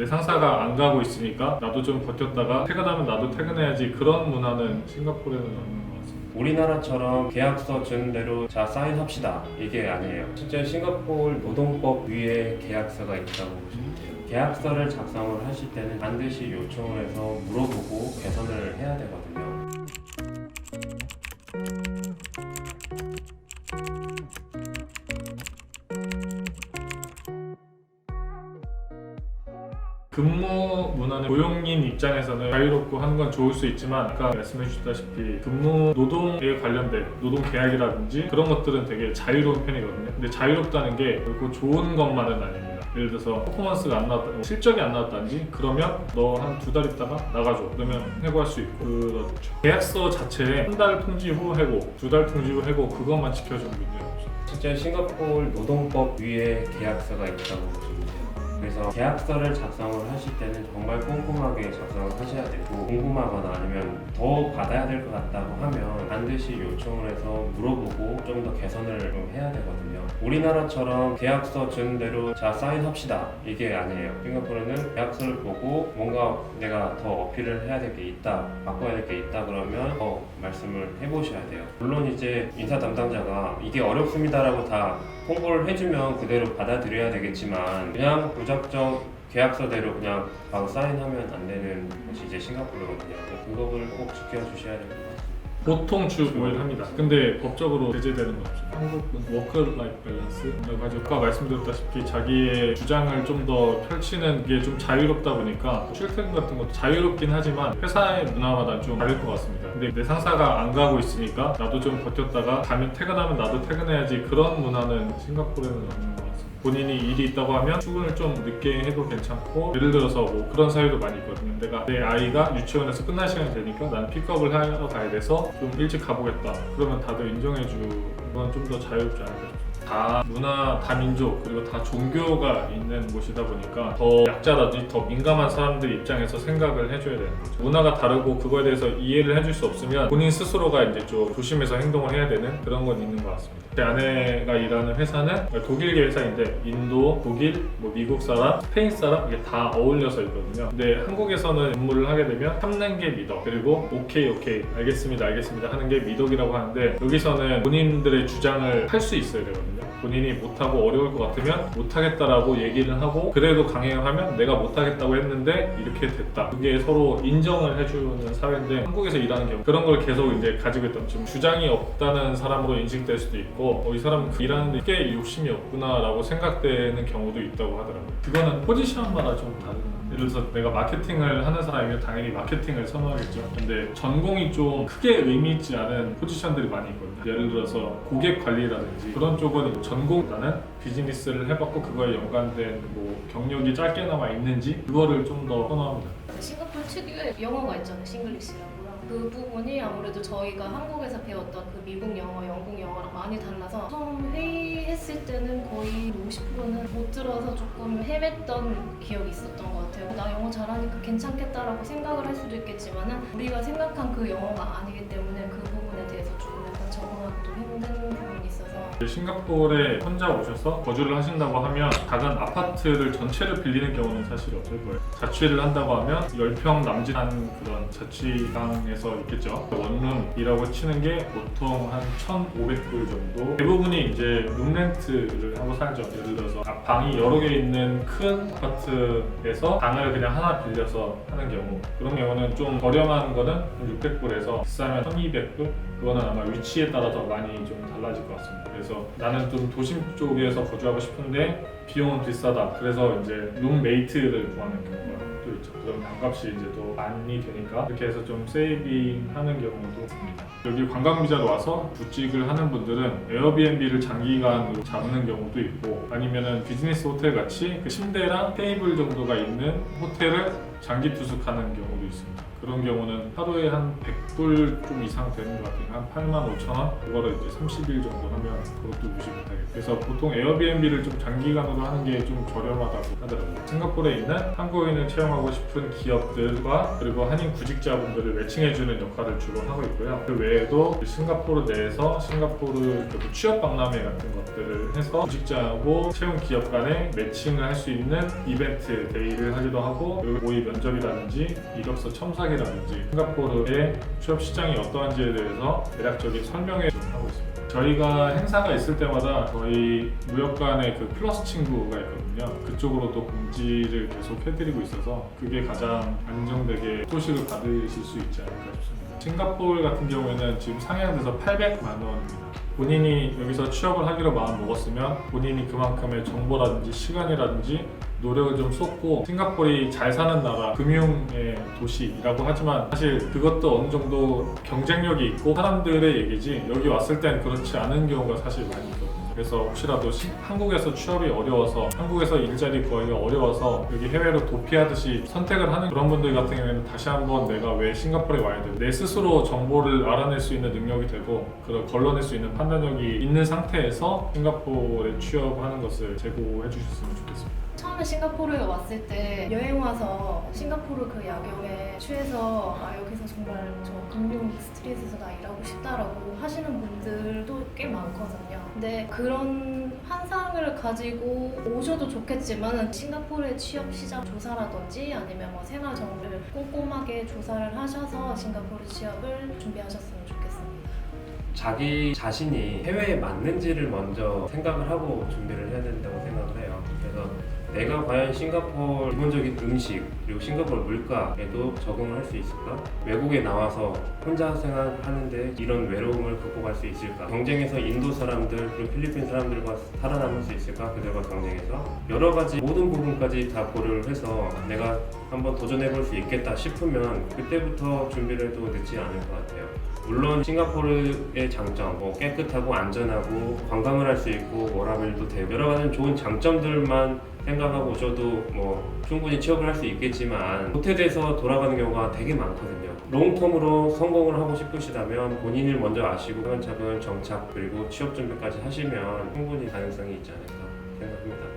내 상사가 안 가고 있으니까 나도 좀 버텼다가 퇴근하면 나도 퇴근해야지 그런 문화는 싱가포르에는 없는 것 같습니다. 우리나라처럼 계약서 준 대로 자 사인합시다 이게 아니에요. 실제 싱가포르 노동법 위에 계약서가 있다고 보시면 돼요. 계약서를 작성을 하실 때는 반드시 요청을 해서 물어보고 개선을 해야 되거든요. 근무 문화는 고용인 입장에서는 자유롭고 하는 건 좋을 수 있지만 아까 말씀해 주셨다시피 근무 노동에 관련된 노동 계약이라든지 그런 것들은 되게 자유로운 편이거든요. 근데 자유롭다는 게 결코 좋은 것만은 아닙니다. 예를 들어서 퍼포먼스가 안 나왔다, 뭐 실적이 안 나왔다든지 그러면 너 한 두 달 있다가 나가줘. 그러면 해고할 수 있고 그렇죠. 계약서 자체에 한 달 통지 후 해고, 두 달 통지 후 해고 그것만 지켜주면 문제는 없어요. 실제 싱가포르 노동법 위에 계약서가 있다고. 그래서 계약서를 작성을 하실 때는 정말 꼼꼼하게 작성을 하셔야 되고 궁금하거나 아니면 더 받아야 될 것 같다고 하면 반드시 요청을 해서 물어보고 좀 더 개선을 좀 해야 되거든요. 우리나라처럼 계약서 준 대로 자 사인합시다 이게 아니에요. 싱가포르는 계약서를 보고 뭔가 내가 더 어필을 해야 될 게 있다, 바꿔야 될 게 있다 그러면 더 말씀을 해보셔야 돼요. 물론 이제 인사 담당자가 이게 어렵습니다라고 다 홍보를 해주면 그대로 받아들여야 되겠지만 그냥 무작정 계약서대로 그냥 바로 사인하면 안 되는 것이 이제 싱가포르거든요. 그거를 꼭 지켜주셔야 같습니다. 보통 주 5일 합니다. 근데 법적으로 제재되는 건 없어요. 한국은 워크 라이프 밸런스라고 하죠. 아까 말씀드렸다시피 자기의 주장을 좀 더 펼치는 게 좀 자유롭다 보니까 출퇴근 같은 것도 자유롭긴 하지만 회사의 문화마다 좀 다를 것 같습니다. 근데 내 상사가 안 가고 있으니까 나도 좀 버텼다가 가면 퇴근하면 나도 퇴근해야지 그런 문화는 싱가포르에는 없는 것 같습니다. 본인이 일이 있다고 하면 출근을 좀 늦게 해도 괜찮고 예를 들어서 뭐 그런 사유도 많이 있거든요. 내가 내 아이가 유치원에서 끝날 시간이 되니까 나는 픽업을 하러 가야 돼서 좀 일찍 가보겠다. 그러면 다들 인정해주건 좀 더 자유롭지 않을까 다. 다 문화, 다 민족 그리고 다 종교가 있는 곳이다 보니까 더 약자라든지 더 민감한 사람들 입장에서 생각을 해줘야 되는 거죠. 문화가 다르고 그거에 대해서 이해를 해줄 수 없으면 본인 스스로가 이제 좀 조심해서 행동을 해야 되는 그런 건 있는 것 같습니다. 제 아내가 일하는 회사는 독일계 회사인데 인도, 독일, 뭐 미국 사람, 스페인 사람 이게 다 어울려서 있거든요. 근데 한국에서는 업무를 하게 되면 참는 게 미덕 그리고 오케이 오케이 알겠습니다 알겠습니다 하는 게 미덕이라고 하는데 여기서는 본인들의 주장을 할 수 있어야 되거든요. Yeah. 본인이 못하고 어려울 것 같으면 못하겠다라고 얘기를 하고 그래도 강행하면 내가 못하겠다고 했는데 이렇게 됐다. 그게 서로 인정을 해주는 사회인데 한국에서 일하는 경우 그런 걸 계속 이제 가지고 있던 좀 주장이 없다는 사람으로 인식될 수도 있고 어, 이 사람은 그 일하는데 꽤 욕심이 없구나라고 생각되는 경우도 있다고 하더라고요. 그거는 포지션마다 좀 다른 예를 들어서 내가 마케팅을 하는 사람이면 당연히 마케팅을 선호하겠죠. 근데 전공이 좀 크게 의미 있지 않은 포지션들이 많이 있거든요. 예를 들어서 고객 관리라든지 그런 쪽은 전공보다는 비즈니스를 해봤고 그거에 연관된 뭐 경력이 짧게나마 있는지 그거를 좀 더 선호합니다. 싱가포르 특유의 영어가 있잖아요, 싱글리시라고요. 그 부분이 아무래도 저희가 한국에서 배웠던 그 미국 영어, 영국 영어랑 많이 달라서 처음 회의했을 때는 거의 50%는 못 들어서 조금 헤맸던 기억이 있었던 것 같아요. 나 영어 잘하니까 괜찮겠다라고 생각을 할 수도 있겠지만은 우리가 생각한 그 영어가 아니기 때문에 그 부분에 대해서 조금 약간 적응하기도 힘든 부분이 있어서 싱가포르에 혼자 오셔서 거주를 하신다고 하면 작은 아파트를 전체를 빌리는 경우는 사실 없을 거예요. 자취를 한다고 하면 10평 남짓한 그런 자취방에서 있겠죠. 원룸이라고 치는 게 보통 한 1,500불 정도. 대부분이 이제 룸렌트를 하고 살죠. 예를 들어서 아, 방이 여러 개 있는 큰 아파트에서 방을 그냥 하나 빌려서 하는 경우. 그런 경우는 좀 저렴한 거는 600불에서 비싸면 1,200불? 그거는 아마 위치에 따라 더 많이 좀 달라질 것 같습니다. 그래서 나는 좀 도심 쪽에서 거주하고 싶은데 비용은 비싸다. 그래서 이제 룸메이트를 구하는 경우가 또 있죠. 그럼 방값이 이제 또 많이 되니까 이렇게 해서 좀 세이빙하는 경우도 있습니다. 여기 관광 비자로 와서 구직을 하는 분들은 에어비앤비를 장기간으로 잡는 경우도 있고 아니면은 비즈니스 호텔 같이 그 침대랑 테이블 정도가 있는 호텔을 장기 투숙하는 경우도 있습니다. 그런 경우는 하루에 한 100불 좀 이상 되는 것 같아요. 한 8만 5천 원? 그거를 이제 30일 정도 하면 그것도 무시 못하겠고. 그래서 보통 에어비앤비를 좀 장기간으로 하는 게 좀 저렴하다고 하더라고요. 싱가포르에 있는 한국인을 채용하고 채용하고 싶은 기업들과 그리고 한인 구직자분들을 매칭해주는 역할을 주로 하고 있고요. 그 외에도 싱가포르 내에서 싱가포르 그 취업 박람회 같은 것들을 해서 구직자하고 채용 기업 간에 매칭을 할 수 있는 이벤트 데이를 하기도 하고 그리고 모의 면접이라든지 이력서 첨삭 이라든지 싱가포르의 취업 시장이 어떠한지에 대해서 대략적인 설명회 좀 하고 있습니다. 저희가 행사가 있을 때마다 저희 무역 간의 그 플러스 친구가 있거든요. 그쪽으로도 공지를 계속 해드리고 있어서 그게 가장 안정되게 소식을 받으실 수 있지 않을까 싶습니다. 싱가포르 같은 경우에는 지금 상향돼서 800만 원입니다. 본인이 여기서 취업을 하기로 마음 먹었으면 본인이 그만큼의 정보라든지 시간이라든지 노력을 좀 쏟고 싱가포르이 잘 사는 나라, 금융의 도시라고 하지만 사실 그것도 어느 정도 경쟁력이 있고 사람들의 얘기지 여기 왔을 땐 그렇지 않은 경우가 사실 많이 있거든요. 그래서 혹시라도 시- 한국에서 취업이 어려워서 한국에서 일자리 구하기가 어려워서 여기 해외로 도피하듯이 선택을 하는 그런 분들 같은 경우에는 다시 한번 내가 왜 싱가포르에 와야 돼? 내 스스로 정보를 알아낼 수 있는 능력이 되고 그걸 걸러낼 수 있는 판단력이 있는 상태에서 싱가포르에 취업하는 것을 제고해 주셨으면 좋겠습니다. 처음에 싱가포르에 왔을 때 여행 와서 싱가포르 그 야경에 취해서 아 여기서 정말 저 금융 스트리트에서 나 일하고 싶다라고 하시는 분들도 꽤 많거든요. 근데 그런 환상을 가지고 오셔도 좋겠지만 싱가포르의 취업 시장 조사라든지 아니면 뭐 생활 정보를 꼼꼼하게 조사를 하셔서 싱가포르 취업을 준비하셨으면 좋겠습니다. 자기 자신이 해외에 맞는지를 먼저 생각을 하고 준비를 해야 된다고 생각을 해요. 그래서 내가 과연 싱가포르 기본적인 음식 그리고 싱가포르 물가에도 적응을 할 수 있을까? 외국에 나와서 혼자 생활하는데 이런 외로움을 극복할 수 있을까? 경쟁에서 인도 사람들 그리고 필리핀 사람들과 살아남을 수 있을까? 그들과 경쟁해서 여러 가지 모든 부분까지 다 고려를 해서 내가 한번 도전해 볼 수 있겠다 싶으면 그때부터 준비를 해도 늦지 않을 것 같아요. 물론 싱가포르의 장점, 뭐 깨끗하고 안전하고 관광을 할 수 있고 워라밸도 되고 여러 가지 좋은 장점들만 생각하고 오셔도 뭐 충분히 취업을 할 수 있겠지만 호텔에서 돌아가는 경우가 되게 많거든요. 롱텀으로 성공을 하고 싶으시다면 본인을 먼저 아시고 차근차근 정착 그리고 취업 준비까지 하시면 충분히 가능성이 있지 않을까 생각합니다.